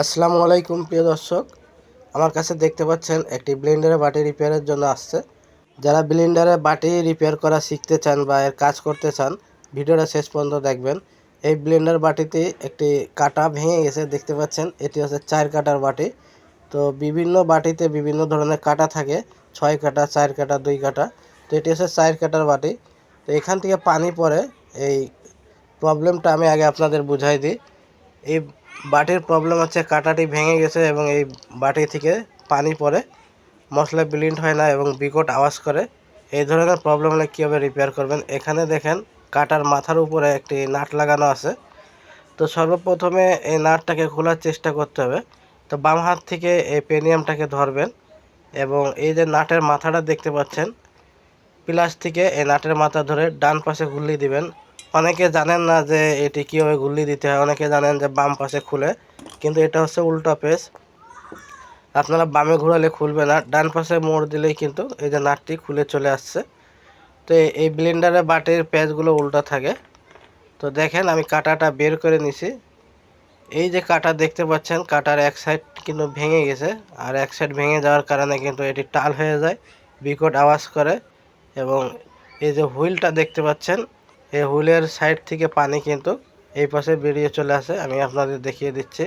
আসসালামু আলাইকুম, প্রিয় দর্শক। আমার কাছে দেখতে পাচ্ছেন একটি ব্লেন্ডারে বাটি রিপেয়ারের জন্য আসছে। যারা ব্লেন্ডারে বাটি রিপেয়ার করা শিখতে চান বা এর কাজ করতে চান, ভিডিওটা শেষ পর্যন্ত দেখবেন। এই ব্লেন্ডার বাটিতে একটি কাটা ভেঙে গেছে, দেখতে পাচ্ছেন। এটি হচ্ছে চার কাটার বাটি। তো বিভিন্ন বাটিতে বিভিন্ন ধরনের কাটা থাকে, ছয় কাটা, চার কাটা, দুই কাটা। তো এটি হচ্ছে চার কাটার বাটি। তো এখান থেকে পানি পড়ে এই প্রবলেমটা আমি আগে আপনাদের বুঝাই দিই। এই বাটির প্রবলেম হচ্ছে কাটাটি ভেঙে গেছে এবং এই বাটি থেকে পানি পড়ে। মশলা ব্লিন্ড হয় না এবং বিকট আওয়াজ করে। এই ধরনের প্রবলেম হলে কীভাবে রিপেয়ার করবেন? এখানে দেখেন কাটার মাথার উপরে একটি নাট লাগানো আছে। তো সর্বপ্রথমে এই নাটটাকে খোলার চেষ্টা করতে হবে। তো বাম হাত থেকে এই পেনিয়ামটাকে ধরবেন এবং এই যে নাটের মাথাটা দেখতে পাচ্ছেন প্লাস্টিকে এই নাটের মাথা ধরে ডান পাশে ঘুরলি দিবেন। অনেকে জানেন না যে এটি কীভাবে ঘুরলি দিতে হয়, অনেকে জানেন যে বাম পাশে খুলে, কিন্তু এটা হচ্ছে উল্টা পেস আপনারা বামে ঘোরালে খুলবে না, ডান পাশে মোড় দিলেই কিন্তু এই যে নাটটি খুলে চলে আসছে। তো এই- ব্লেন্ডারে বাটির পেঁচগুলো উল্টা থাকে। তো দেখেন আমি কাটাটা বের করে নিছি। এই যে কাটা দেখতে পাচ্ছেন, কাটার এক সাইড কিন্তু ভেঙে গেছে, আর এক সাইড ভেঙে যাওয়ার কারণে কিন্তু এটি টাল হয়ে যায়, বিকট আওয়াজ করে। এবং এই যে হুইলটা দেখতে পাচ্ছেন এই হুইলের সাইড থেকে পানি কিন্তু এই পাশে বেরিয়ে চলে আসে, আমি আপনাদের দেখিয়ে দিচ্ছি।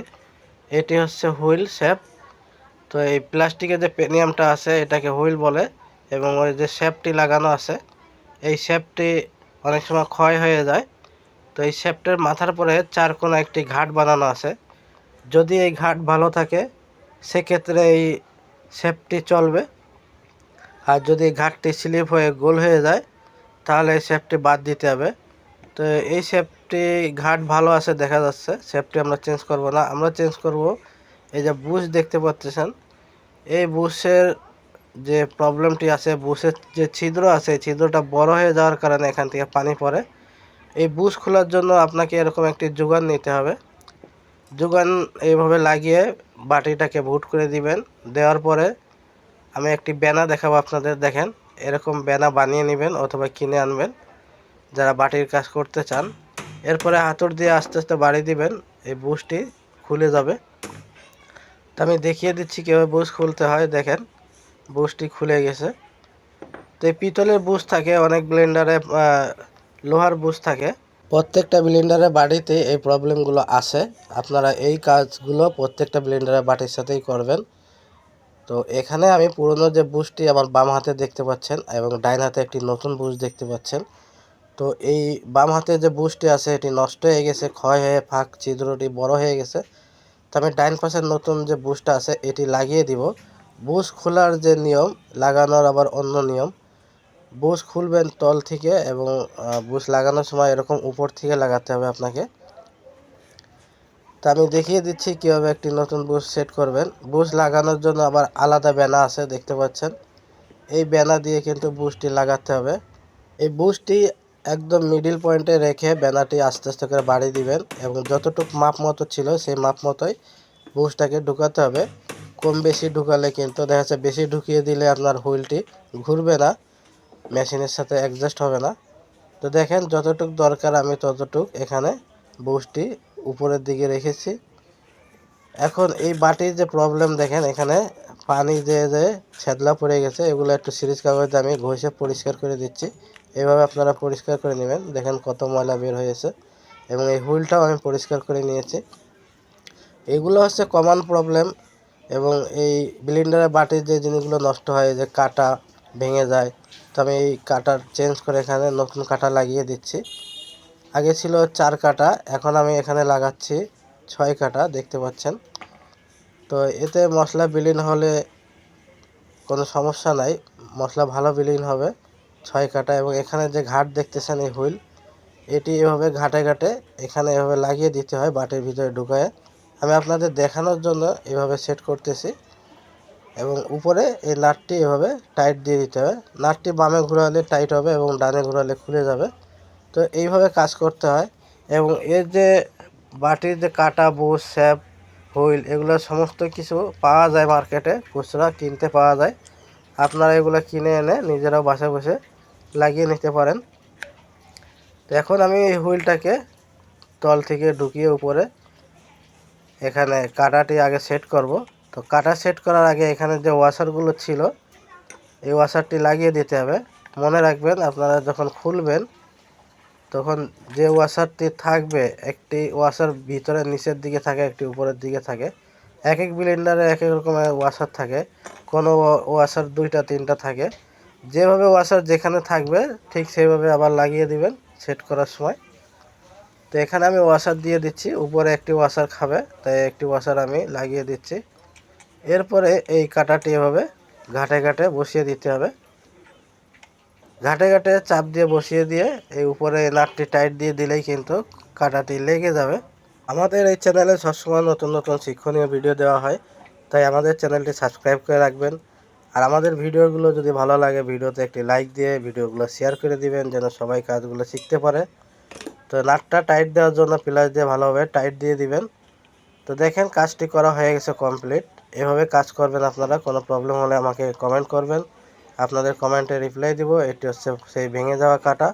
এটি হচ্ছে হুইল শেপ। তো এই প্লাস্টিকের যে পেনিয়ামটা আছে, এটাকে হুইল বলে এবং ওই যে শেপটি লাগানো আছে, এই শেপটি অনেক সময় ক্ষয় হয়ে যায়। তো এই শেপটের মাথার পরে চার কোনো একটি ঘাট বানানো আছে। যদি এই ঘাট ভালো থাকে, সেক্ষেত্রে এই শেপটি চলবে। আর যদি ঘাটটি স্লিপ হয়ে গোল হয়ে যায় তাহলে এই শেপটি বাদ দিতে হবে। তো এই শেপটি ঘাট ভালো আছে দেখা যাচ্ছে শেপটি আমরা চেঞ্জ করব না। আমরা চেঞ্জ করব এই যে বুশ দেখতে পাচ্ছেন। এই বুশের যে প্রবলেমটি আছে বুশের যে ছিদ্র আছে, এই ছিদ্রটা বড় হয়ে যাওয়ার কারণে এখান থেকে পানি পড়ে। এই বুশ খোলার জন্য আপনাকে এরকম একটি যোগান নিতে হবে। যোগান এইভাবে লাগিয়ে বাটিটাকে ভুট করে দিবেন। দেওয়ার পরে আমি একটি ব্যানা দেখাবো আপনাদের, দেখেন। এরকম ব্যানা বানিয়ে নেবেন অথবা কিনে আনবেন। যারা বাটির কাজ করতে চান, এরপরে হাতুড় দিয়ে আস্তে আস্তে বাড়ি দিবেন, এই বুশটি খুলে যাবে। তো আমি দেখিয়ে দিচ্ছি কীভাবে বুশ খুলতে হয়, দেখেন, বুশটি খুলে গেছে। তো এই পিতলের বুশ থাকে, অনেক ব্লেন্ডারে লোহার বুশ থাকে। প্রত্যেকটা ব্লেন্ডারে বাড়িতে এই প্রবলেমগুলো আছে। আপনারা এই কাজগুলো প্রত্যেকটা ব্লেন্ডারে বাটির সাথেই করবেন। তো এখানে আমি পুরনো যে বুশটি আমার বাম হাতে দেখতে পাচ্ছেন এবং ডাইন হাতে একটি নতুন বুশ দেখতে পাচ্ছেন। তো এই বাম হাতে যে বুশটি আছে, এটি নষ্ট হয়ে গেছে, ক্ষয় হয়ে ফাঁক ছিদ্রটি বড় হয়ে গেছে। তো আমি ডাইন পাশের নতুন যে বুশটা আছে, এটি লাগিয়ে দিব। বুশ খোলার যে নিয়ম, লাগানোর আবার অন্য নিয়ম। বুশ খুলবেন তল থেকে এবং বুশ লাগানোর সময় এরকম উপর থেকে লাগাতে হবে আপনাকে। তো আমি দেখিয়ে দিচ্ছি কীভাবে একটি নতুন বুশ সেট করবেন। বুশ লাগানোর জন্য আবার আলাদা ব্যানা আছে, দেখতে পাচ্ছেন। এই ব্যানা দিয়ে কিন্তু বুশটি লাগাতে হবে। এই বুশটি একদম মিডিল পয়েন্টে রেখে ব্যানারটি আস্তে আস্তে করে বাড়িয়ে দিবেন এবং যতটুকু মাপ মতো ছিল সেই মাপ মতোই বুশটাকে ঢুকাতে হবে। কম বেশি ঢুকালে কিন্তু দেখা যাচ্ছে বেশি ঢুকিয়ে দিলে আপনার হুইলটি ঘুরবে না, মেশিনের সাথে অ্যাডজাস্ট হবে না। তো দেখেন, যতটুক দরকার আমি ততটুক এখানে বুশটি উপরের দিকে রেখেছি। এখন এই বাটির যে প্রবলেম দেখেন, এখানে পানি যে যে ছেদলা পড়ে গেছে, এগুলো একটু সিরিজ কাগজে আমি ঘষে পরিষ্কার করে দিচ্ছি। এভাবে আপনারা পরিষ্কার করে নেবেন। দেখেন কত ময়লা বের হয়েছে এবং এই হুইলটাও আমি পরিষ্কার করে নিয়েছি। এগুলো হচ্ছে কমন প্রবলেম এবং এই ব্লিন্ডারে বাটির যে জিনিসগুলো নষ্ট হয়, যে কাটা ভেঙে যায়, তো আমি এই কাটার চেঞ্জ করে এখানে নতুন কাটা লাগিয়ে দিচ্ছি। আগে ছিল চার কাটা, এখন আমি এখানে লাগাচ্ছি ছয় কাটা, দেখতে পাচ্ছেন। তো এতে মশলা বিলীন হলে কোনো সমস্যা নাই, মশলা ভালো বিলীন হবে, ছয় কাটা। এবং এখানে যে ঘাট দেখতেছেন, এই হুইল, এটি এভাবে ঘাটে ঘাটে এখানে এভাবে লাগিয়ে দিতে হয় বাটির ভিতরে ঢুকায়। আমি আপনাদের দেখানোর জন্য এভাবে সেট করতেছি। এবং উপরে এই নাটটি এভাবে টাইট দিয়ে দিতে হবে। নাটটি বামে ঘোরালে টাইট হবে এবং ডানে ঘোরালে খুলে যাবে। তো এইভাবে কাজ করতে হয় এবং এর যে বাটির যে কাটা বুশ স্যাপ, হুইল এগুলো সমস্ত কিছু পাওয়া যায় মার্কেটে, খুচরা কিনতে পাওয়া যায়। আপনারা এগুলো কিনে এনে নিজেরাও বাসায় বসে লাগিয়ে নিতে পারেন। তো এখন আমি এই হুইলটাকে তল থেকে ঢুকিয়ে উপরে এখানে কাটাটি আগে সেট করব। তো কাটা সেট করার আগে এখানে যে ওয়াশারগুলো ছিল, এই ওয়াশারটি লাগিয়ে দিতে হবে। মনে রাখবেন, আপনারা যখন খুলবেন তখন যে ওয়াশারটি থাকবে, একটি ওয়াশার ভিতরে নিচের দিকে থাকে, একটি উপরের দিকে থাকে। এক এক ব্লেন্ডারে এক এক রকমের ওয়াশার থাকে। কোনো ওয়াশার দুইটা, তিনটা থাকে। যেভাবে ওয়াশার যেখানে থাকবে, ঠিক সেইভাবে আবার লাগিয়ে দিবেন সেট করার সময়। তো এখানে আমি ওয়াশার দিয়ে দিচ্ছি। উপরে একটি ওয়াশার খাবে, তাই একটি ওয়াশার আমি লাগিয়ে দিচ্ছি। এরপরে এই কাটাটি এভাবে ঘাটে ঘাটে বসিয়ে দিতে হবে। ঘাটে ঘাটে চাপ দিয়ে বসিয়ে দিয়ে এই উপরে নাটটি টাইট দিয়ে দিলেই কিন্তু কাটাটি লেগে যাবে। আমাদের এই চ্যানেলে সবসময় নতুন নতুন শিক্ষণীয় ভিডিও দেওয়া হয়, তাই আমাদের চ্যানেলটি সাবস্ক্রাইব করে রাখবেন। আর আমাদের ভিডিওগুলো যদি ভালো লাগে, ভিডিওতে একটি লাইক দিয়ে ভিডিওগুলো শেয়ার করে দিবেন, যেন সবাই কাজগুলো শিখতে পারে। তো নাটটা টাইট দেওয়ার জন্য প্লাস দিয়ে ভালোভাবে টাইট দিয়ে দিবেন। তো দেখেন, কাজটি করা হয়ে গেছে কমপ্লিট। এভাবে কাজ করবেন আপনারা, কোনো প্রবলেম হলে আমাকে কমেন্ট করবেন। আপনাদের কমেন্টে রিপ্লাই দিব। এটি হচ্ছে সেই ভেঙে যাওয়া কাটা।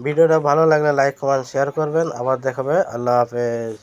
ভিডিওটা ভালো লাগলে লাইক কমেন্ট শেয়ার করবেন। আবার দেখাবে। আল্লাহ হাফেজ।